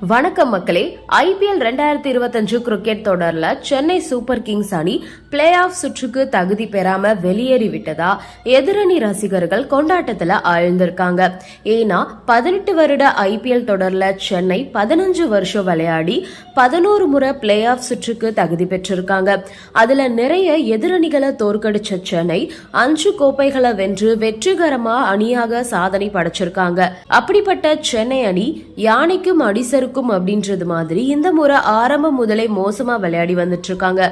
வணக்கம் மக்களே ஐபிஎல் ரெண்டாயிரத்தி இருபத்தஞ்சு கிரிக்கெட் தொடர்ல சென்னை சூப்பர் கிங்ஸ் அணி பிளே ஆஃப் சுற்றுக்கு தகுதி பெறாம வெளியேறி விட்டதா? எதிரணி ரசிகர்கள் கொண்டாட்டத்துல ஆழ்ந்திருக்காங்க. ஏன்னா பதினெட்டு வருட ஐபிஎல் தொடர்ல சென்னை பதினஞ்சு வருஷம் விளையாடி பதினோரு முறை பிளே ஆஃப் சுற்றுக்கு தகுதி பெற்றிருக்காங்க. அதுல நிறைய எதிரணிகளை தோற்கடிச்ச சென்னை அஞ்சு கோப்பைகளை வென்று வெற்றிகரமா அணியாக சாதனை படைச்சிருக்காங்க. அப்படிப்பட்ட சென்னை அணி யானைக்கும் இருக்கும் அப்படின்றது மாதிரி இந்த முறை ஆரம்பம் முதலே மோசமா விளையாடி வந்துட்டு இருக்காங்க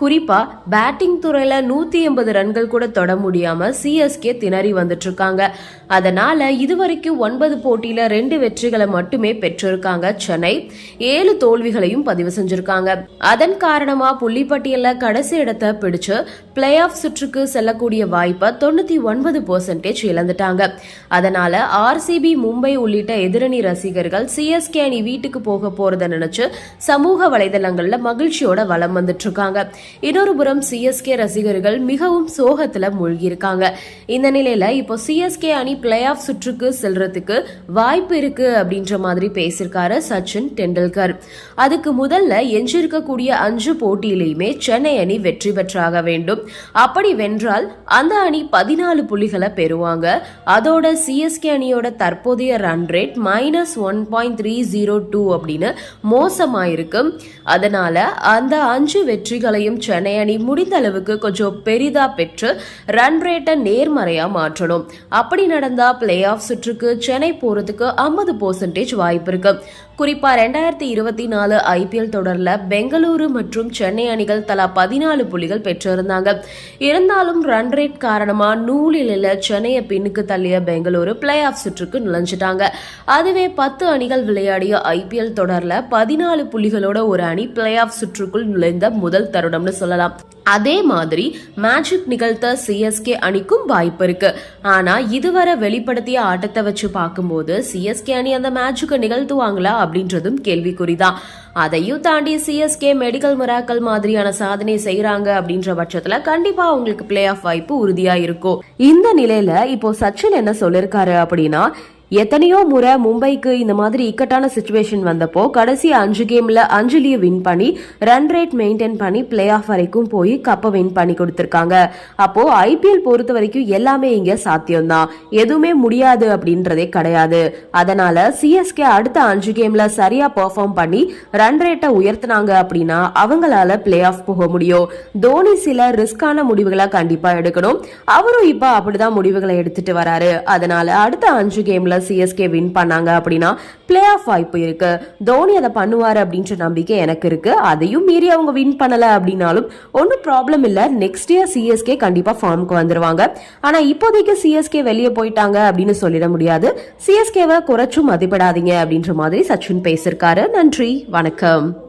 குறிப்பா பேட்டிங் துறையில நூத்தி எண்பது ரன்கள் கூட தொட முடியாம சிஎஸ்கே திணறி வந்துட்டு இருக்காங்க அதனால இதுவரைக்கும் ஒன்பது போட்டியில ரெண்டு வெற்றிகளை மட்டுமே பெற்றிருக்காங்க சென்னை. ஏழு தோல்விகளையும் பதிவு செஞ்சிருக்காங்க. அதன் காரணமா புள்ளிப்பட்டியலில் கடைசி இடத்தை பிடிச்சு பிளே ஆஃப் சுற்றுக்கு செல்லக்கூடிய வாய்ப்பை தொண்ணூத்தி ஒன்பது பெர்சன்டேஜ் இழந்துட்டாங்க. அதனால ஆர்சிபி மும்பை உள்ளிட்ட எதிரணி ரசிகர்கள் சிஎஸ்கே அணி வீட்டுக்கு போக போறத நினைச்சு சமூக வலைதளங்கள்ல மகிழ்ச்சியோட வலம் வந்துட்டு இருக்காங்க இன்னொரு புறம் சிஎஸ்கே ரசிகர்கள் மிகவும் சோகத்துல மூழ்கி இருக்காங்க இந்த நிலையில இப்போ சிஎஸ்கே அணி பிளே ஆஃப் சுற்றுக்கு செல்றதுக்கு வாய்ப்பு இருக்கு அப்படின்ற மாதிரி பேசியிருக்காரு சச்சின் டெண்டுல்கர். அதுக்கு முதல்ல எஞ்சிருக்கக்கூடிய அஞ்சு போட்டியிலையுமே சென்னை அணி வெற்றி பெற்றாக வேண்டும். அப்படி வென்றால் அந்த அணி பதினாலு புள்ளிகளை பெறுவாங்க. அதோட சிஎஸ்கே அணியோட தற்போதைய run rate minus one point three zero two அப்படின்னு மோசமாயிருக்கு. அதனால அந்த அஞ்சு வெற்றிகளையும் சென்னை அணி முடிந்த அளவுக்கு கொஞ்சம் பெரிதா பெற்று ரன் ரேட்டை நேர்மறையா மாற்றணும். அப்படி நடந்தா பிளே ஆஃப் சுற்றுக்கு சென்னை போறதுக்கு ஐம்பது பர்சன்டேஜ் வாய்ப்பு இருக்கு. குறிப்பா ரெண்டாயிரத்தி இருபத்தி நாலு ஐபிஎல் தொடர்ல பெங்களூரு மற்றும் சென்னை அணிகள் தலா பதினாலு புள்ளிகள் பெற்றிருந்தாங்க. இருந்தாலும் ரன் ரேட் காரணமா நூலில் சென்னையை பின்னுக்கு தள்ளிய பெங்களூரு பிளே ஆஃப் சுற்றுக்கு நுழைஞ்சிட்டாங்க. அதுவே பத்து அணிகள் விளையாடிய ஐபிஎல் தொடர்ல பதினாலு புள்ளிகளோட ஒரு அணி பிளே ஆஃப் சுற்றுக்குள் நுழைந்த முதல் தருணம்னு சொல்லலாம். அதே மாதிரி மேஜிக் நிகழ்த்த சிஎஸ்கே அணிக்கும் வாய்ப்பு இருக்கு. ஆனா இதுவரை வெளிப்படுத்திய ஆட்டத்தை வச்சு பார்க்கும்போது சிஎஸ்கே அணி அந்த மேட்சுக்கு நிகழ்த்துவாங்களா அப்படின்றதும் கேள்விக்குறிதான். அதையும் தாண்டி சிஎஸ்கே மெடிக்கல் முறாக்கள் மாதிரியான சாதனை செய்யறாங்க அப்படின்ற பட்சத்துல கண்டிப்பா அவங்களுக்கு பிளே ஆஃப் வாய்ப்பு உறுதியா இருக்கும். இந்த நிலையில இப்போ சச்சின் என்ன சொல்லிருக்காரு அப்படின்னா எத்தனையோ முறை மும்பைக்கு இந்த மாதிரி இக்கட்டான சுச்சுவேஷன் வந்தப்போ கடைசி அஞ்சு கேம்ல அஞ்சலியை வின் பண்ணி ரன் ரேட் மெயின்டைன் பண்ணி பிளே ஆஃப் வரைக்கும் போய் கப்பை வின் பண்ணி கொடுத்துருக்காங்க. அப்போ ஐபிஎல் பொறுத்த வரைக்கும் எல்லாமே இங்க சாத்தியம்தான். எதுவுமே முடியாது அப்படின்றதே கிடையாது. அதனால சிஎஸ்கே அடுத்த அஞ்சு கேம்ல சரியா பெர்ஃபார்ம் பண்ணி ரன் ரேட்டை உயர்த்தினாங்க அப்படின்னா அவங்களால பிளே ஆஃப் போக முடியும். தோனி சில ரிஸ்கான முடிவுகளை கண்டிப்பா எடுக்கணும். அவரும் இப்ப அப்படிதான் முடிவுகளை எடுத்துட்டு வராரு. அதனால அடுத்த அஞ்சு கேம்ல சிஎஸ்கே வின் பண்ணாங்க அப்படின்னா பிளே ஆஃப் வாய்ப்பு இருக்கு. தோனி அதை பண்ணுவாரு அப்படின்ற நம்பிக்கை எனக்கு இருக்கு. அதையும் மீறி அவங்க வின் பண்ணல அப்படின்னாலும் ஒன்றும் ப்ராப்ளம் இல்ல. நெக்ஸ்ட் இயர் சிஎஸ்கே கண்டிப்பா ஃபார்முக்கு வந்துருவாங்க. ஆனா இப்போதைக்கு சிஎஸ்கே வெளியே போயிட்டாங்க அப்படின்னு சொல்லிட முடியாது. சிஎஸ்கேவை குறைச்சும் மதிப்பிடாதீங்க அப்படின்ற மாதிரி சச்சின் பேசியிருக்காரு. நன்றி. வணக்கம்.